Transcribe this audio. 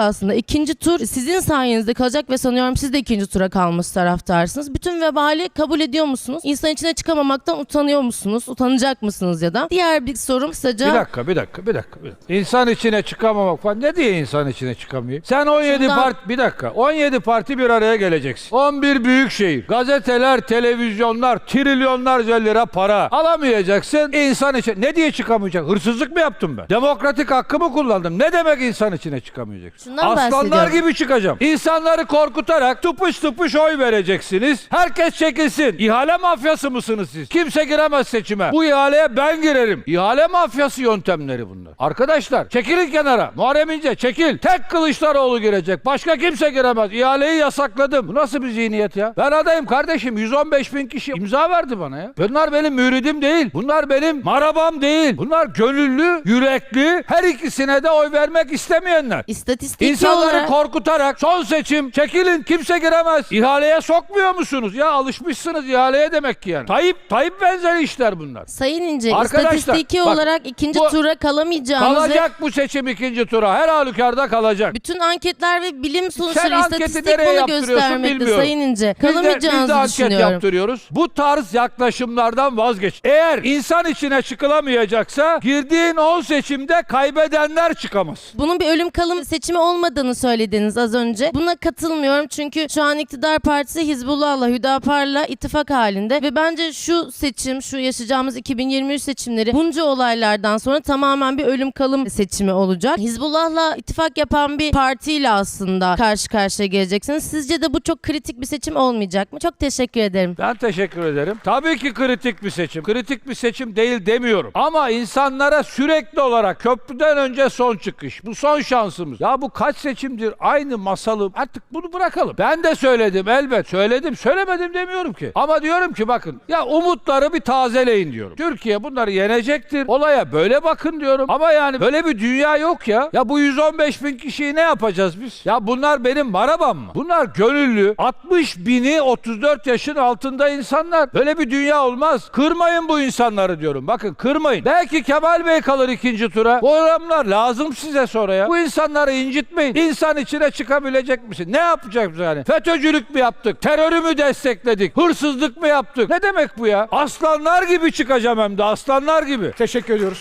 aslında. ikinci tur sizin sayenizde kalacak ve sanıyorum siz de ikinci tura kalmış taraftarsınız. Bütün vebali kabul ediyor musunuz? İnsan içine çıkamamaktan utanıyor musunuz? Utanacak mısınız ya da? Diğer bir sorum kısaca. Bir dakika, bir dakika, bir dakika. bir dakika. İnsan içine çıkamamak falan. Ne diye insan içine çıkamıyor? Sen 17 Şundan- parti, bir dakika. 17 parti bir araya geleceksin. 11 büyük şehir. Gazeteler, televizyonlar, trilyonlarca lira para. Alamayacaksın. İnsan içine. Ne diye çıkamayacak? Hırsızlık mı yaptım ben? Demokratik hakkımı kullandım. Ne demek insan içine çıkamayacaksın? Şundan Aslanlar bahsediyorum. gibi çıkacağım. İnsanları korkutarak tıpış tıpış oy vereceksiniz. Herkes çekilsin. İhale mafyası mısınız siz? Kimse giremez seçime. Bu ihaleye ben girerim. İhale mafyası yöntemleri bunlar. Arkadaşlar çekilin kenara. Muharrem İnce çekil. Tek Kılıçdaroğlu girecek. Başka kimse giremez. İhaleyi yasakladım. Bu nasıl bir zihniyet ya? Ben adayım kardeşim. 115 bin kişi imza verdi bana ya. Bunlar benim müridim değil. Bunlar benim marabam değil. Bunlar gönüllü, yürekli, her ikisine de oy vermek istemeyenler. İstatistiki İnsanları olarak korkutarak son seçim çekilin kimse giremez. İhaleye sokmuyor musunuz? Ya alışmışsınız ihaleye demek ki yani. Tayyip, Tayyip benzeri işler bunlar. Sayın İnce Arkadaşlar, istatistiki bak, olarak ikinci bu- tura kalamayacağınızı Kalacak bu seçim ikinci tura. Her halükarda kalacak. bütün anketler ve bilim sonuçları anketi istatistik bunu göstermekte bilmiyorum. Sayın İnce. Biz de, biz de anket düşünüyorum. yaptırıyoruz. Bu tarz yaklaşımlardan vazgeç. Eğer insan içine çıkılamayacaksa girdiğin 10 seçimde kaybedenler çıkamaz. Bunun bir ölüm kalım seçimi olmadığını söylediniz az önce. Buna katılmıyorum çünkü şu an iktidar partisi Hizbullah'la, Hüdapar'la ittifak halinde ve bence şu seçim, şu yaşayacağımız 2023 seçimleri bunca olaylardan sonra tamamen bir ölüm kalım seçimi olacak. Hizbullah'la ittifak yapan bir partiyle aslında karşı karşıya geleceksiniz. Sizce de bu çok kritik bir seçim olmayacak mı? Çok teşekkür ederim. Ben teşekkür ederim. Tabii ki kritik bir seçim. Kritik bir seçim değil demiyorum. Ama insanlara sürekli olarak köprüden önce son çıkış. Bu son şansımız. Ya bu kaç seçimdir aynı masalı. Artık bunu bırakalım. Ben de söyledim elbet. Söyledim. Söylemedim demiyorum ki. Ama diyorum ki bakın ya umutları bir tazeleyin diyorum. Türkiye bunları yenecektir. Olaya böyle bakın diyorum. Ama yani böyle bir dünya yok ya. Ya bu 115 bin kişiyi ne yapacağız biz? Ya bunlar benim marabam mı? Bunlar gönüllü. 60 bini 34 yaşın altında insanlar. Böyle bir dünya olmaz. Kırmayın bu insanları diyorum. Bakın kırmayın. Belki Kemal Bey kalır ikinci tura. Bu adamlar lazım size sonra ya. Bu insanları incitmeyin. İnsan içine çıkabilecek misin? Ne yapacağız yani? FETÖ'cülük mü yaptık? Terörü mü destekledik? Hırsızlık mı yaptık? Ne demek bu ya? Aslanlar gibi çıkacağım hem de aslanlar gibi. Teşekkür ediyoruz.